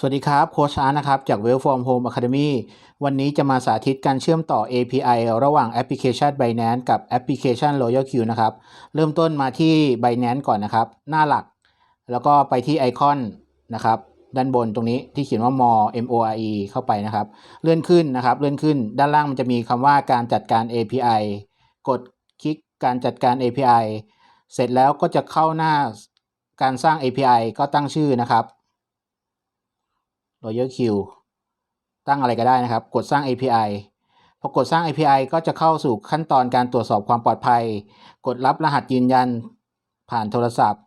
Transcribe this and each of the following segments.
สวัสดีครับ โค้ชอาร์นะครับ จาก Well From Home Academy วันนี้จะมาสาธิตการเชื่อมต่อ API ระหว่างแอปพลิเคชัน Binance กับแอปพลิเคชัน Royal Q นะครับ เริ่มต้นมาที่ Binance ก่อนนะครับ หน้าหลัก แล้วก็ไปที่ไอคอนนะครับ ด้านบนตรงนี้ที่เขียนว่า more m o r e เข้าไปนะครับ เลื่อนขึ้นนะครับ เลื่อนขึ้น ด้านล่างมันจะมีคำว่าการจัดการ API กดคลิกการจัดการ API เสร็จแล้วก็จะเข้าหน้าการสร้าง API ก็ตั้งชื่อนะครับ Royal Q ตั้งอะไรก็ได้นะครับ กดสร้าง API พอกดสร้าง API ก็จะเข้าสู่ขั้นตอนการตรวจสอบความปลอดภัย กดรับรหัสยืนยันผ่านโทรศัพท์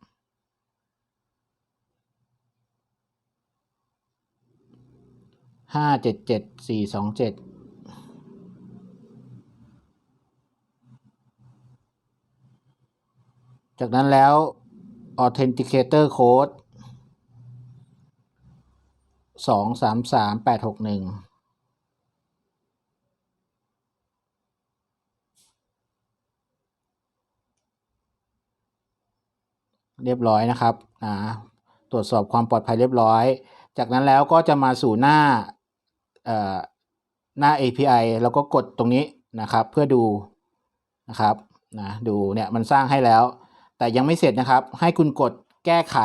ห้าเจ็ดเจ็ดสี่สองเจ็ดจากนั้นแล้ว authenticator code สองสามสามแปดหกหนึ่งเรียบร้อยนะครับนะตรวจสอบความปลอดภัยเรียบร้อย จากนั้นแล้วก็จะมาสู่หน้าเอ่อหน้า API แล้วก็กดตรงนี้นะครับ เพื่อดูนะครับนะดูเนี่ยมันสร้างให้แล้ว แต่ยังไม่เสร็จนะครับ ให้คุณกดแก้ไข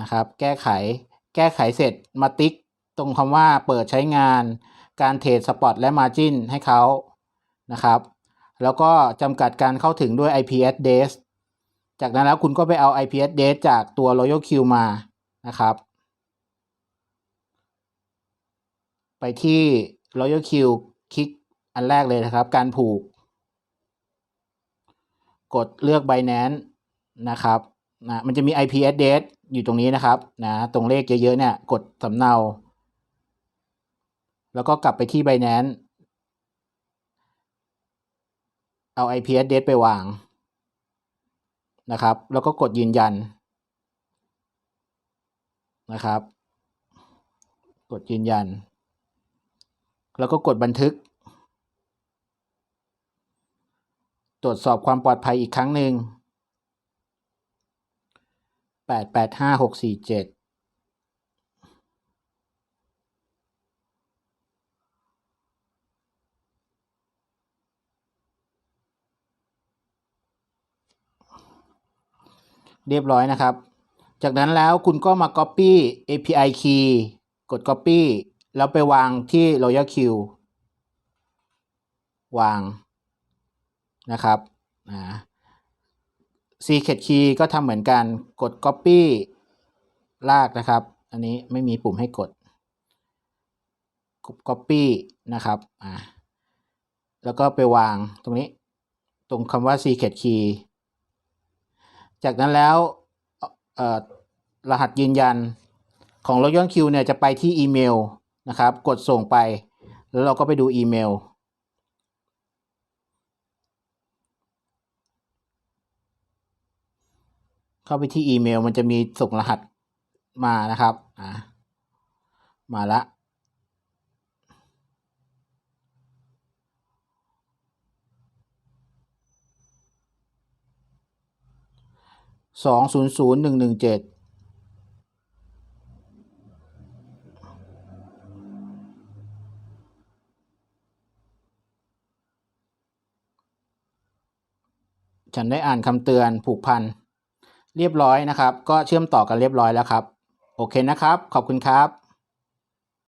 นะครับ แก้ไข แก้ไขเสร็จมาติ๊กตรงคำว่าเปิดใช้งาน การเทรดสปอตและมาจินให้เขานะครับ แล้วก็จำกัดการเข้าถึงด้วย IP address จากนั้นแล้วคุณก็ไปเอา IP address จากตัว Royal Q มานะครับ ไปที่ Royal Q คลิกอันแรกเลยนะครับ การผูก กดเลือก Binance นะครับ นะมันจะมี IP address อยู่ตรงนี้นะครับนะตรงเลขเยอะๆเนี่ยกดสำเนา แล้วก็กลับไปที่ Binance เอา IP address ไปวางนะครับ แล้วก็กดยืนยันนะครับ กดยืนยัน แล้วก็กดบันทึก ตรวจสอบความปลอดภัยอีกครั้งหนึ่ง แปดแปดห้าหกสี่เจ็ดเรียบร้อยนะครับ จากนั้นแล้วคุณก็มา Copy API key กด Copy แล้วไปวางที่ Royal Q วางนะครับนะ Secret Key ก็ทำเหมือนกันกด Copy ลากนะครับ อันนี้ไม่มีปุ่มให้กด Copy นะครับอ่าแล้วก็ไปวางตรงนี้ ตรงคำว่า Secret Key จากนั้นแล้วรหัสยืนยันของ Royal Q เนี่ยจะไปที่อีเมลนะครับ กดส่งไป แล้วเราก็ไปดูอีเมล เข้าไปที่อีเมล มันจะมีส่งรหัสมานะครับอ่ามาละสองศูนย์ศูนย์หนึ่งหนึ่งเจ็ดฉันได้อ่านคำเตือนผูกพัน เรียบร้อยนะครับ ก็เชื่อมต่อกันเรียบร้อยแล้วครับ โอเคนะครับ ขอบคุณครับ